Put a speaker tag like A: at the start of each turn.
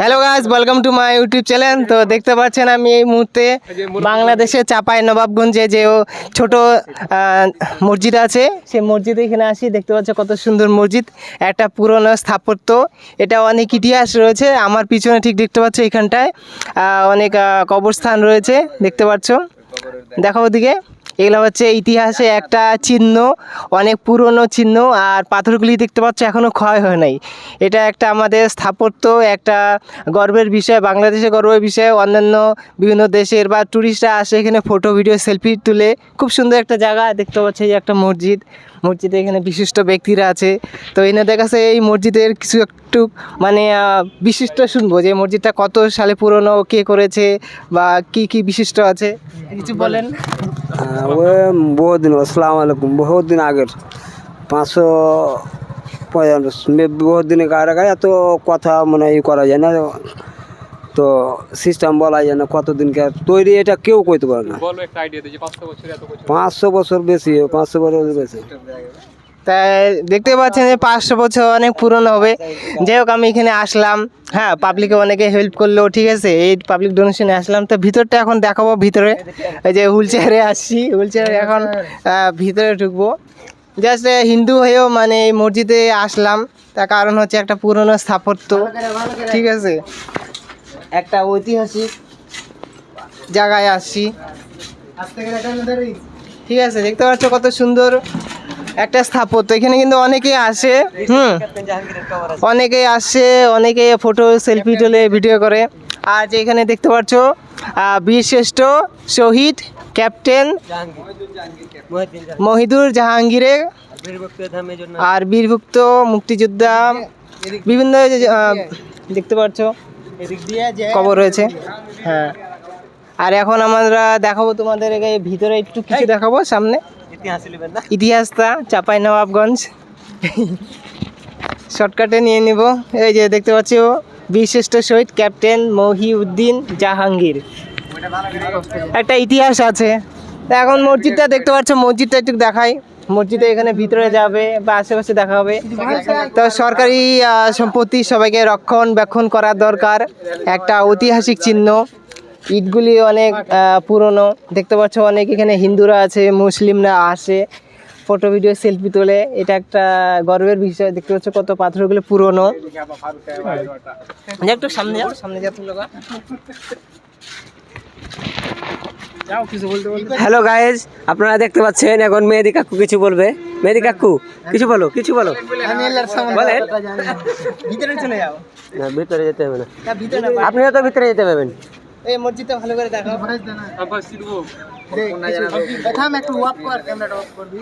A: Hello guys welcome to my YouTube channel তো দেখতে পাচ্ছেন আমি এই মুহূর্তে বাংলাদেশের চাপাই নবাবগঞ্জে যে ও ছোট আহ, মসজিদ আছে সেই মসজিদে এখানে আসি। দেখতে পাচ্ছ কত সুন্দর মসজিদ। একটা পুরনো স্থাপত্য। এটা অনেক ইতিহাস রয়েছে। আমার পিছনে ঠিক দেখতে পাচ্ছ এখানটায় আহ, অনেক কবরস্থান রয়েছে। দেখতে পাচ্ছ। দেখো ওদিকে। এগুলো হচ্ছে ইতিহাসে একটা চিহ্ন, অনেক পুরনো চিহ্ন, আর পাথরগুলি দেখতে পাচ্ছ এখনও ক্ষয় হয় নাই। এটা একটা আমাদের স্থাপত্য, একটা গর্বের বিষয় বাংলাদেশে গর্বের বিষয়। অন্যান্য বিভিন্ন দেশের বা ট্যুরিস্টরা আসে এখানে ফটো ভিডিও সেলফি তুলে। খুব সুন্দর একটা জায়গা দেখতে পাচ্ছি একটা মসজিদ। মসজিদে এখানে বিশিষ্ট ব্যক্তিরা আছে। তো এনাদের কাছে এই মসজিদের কিছু একটু মানে বিশিষ্ট শুনব যে মসজিদটা কত সালে পুরনো কে করেছে বা কি কি বিশিষ্ট আছে? কিছু বলেন।
B: হ্যাঁ, ও বহুত দিন আসসালামু আলাইকুম বহুত দিন আগের। পাঁচশো পঁয়তাল্লিশ বহুত দিন আগে এত কথা মানে ই করা যায় না। তো সিস্টেম বলা যায় না কতদিনকে তৈরি এটা কেউ কইতে পারে না। পাঁচশো বছর বেশি পাঁচশো বছর বেশি।
A: তাই দেখতে পাচ্ছেন যে পাঁচশো বছর অনেক পুরনো হবে। যাই হোক আমি এখানে আসলাম। হ্যাঁ পাবলিকে অনেকে হেল্প করল ঠিক আছে? এই পাবলিক ডোনেশনে আসলাম। তো ভিতরটা এখন দেখাবো ভিতরে। এই যে হুইল চেয়ারে আসছি। হুইল চেয়ারে এখন ভিতরে ঢুকবো। জাস্ট হিন্দু হয়েও মানে এই মসজিদে আসলাম। তার কারণ হচ্ছে একটা পুরনো স্থাপত্য। ঠিক আছে? একটা ঐতিহাসিক জায়গায় আসছি। ঠিক আছে, দেখতে পাচ্ছ কত সুন্দর একটা স্থাপত্য। এখানে কিন্তু অনেকেই আসে, হুম। অনেকেই আসে অনেকে ফটো সেলফি তোলে ভিডিও করে। আর যে এখানে দেখতে পাচ্ছ বীরশ্রেষ্ঠ শহীদ ক্যাপ্টেন মহিদুর জাহাঙ্গীরের আর বীরভুক্ত মুক্তিযোদ্ধা, বিভিন্ন দেখতে পাচ্ছ। কবর রয়েছে। হ্যাঁ। আর এখন আমরা দেখাবো তোমাদের ভিতরে একটু কিছু দেখাবো সামনে। ইতিহাসটা চাপাই নবাবগঞ্জ। শর্টকাটে নিয়ে নিব। এই যে দেখতে পাচ্ছি ও বিশিষ্ট শহীদ ক্যাপ্টেন মহিউদ্দিন জাহাঙ্গীর। একটা ইতিহাস আছে। তা এখন মসজিদটা দেখতে পাচ্ছ মসজিদটা একটু দেখাই। মসজিদে এখানে ভিতরে যাবে বা আশেপাশে দেখা হবে। তো সরকারি সম্পত্তি সবাইকে রক্ষণবেক্ষণ করার দরকার। একটা ঐতিহাসিক চিহ্ন। ঈদগুলি অনেক পুরনো। দেখতে পাচ্ছ অনেক এখানে হিন্দুরা আছে, মুসলিমরা আসে। ফটো, ভিডিও, সেলফি তোলে। এটা একটা গর্বের বিষয়। দেখতে পাচ্ছ কত পাথরগুলো পুরনো। একটু সামনে যাও সামনে যাও
B: হ্যালো গাইজ আপনারা দেখতে পাচ্ছেন এখন মেহেদি কাকু কিছু বলবে। মেহেদি কাকু কিছু বলো কিছু বলো। বলেন।
A: ভিতরে চলে যাও।
B: না ভিতরে যেতে হবে না।
A: আপনি
B: আপনিও তো ভিতরে যেতে পারবেন।
A: এই মসজিদটা ভালো করে দেখাও। একটু ওয়াপ কর ক্যামেরাটা অফ করবি।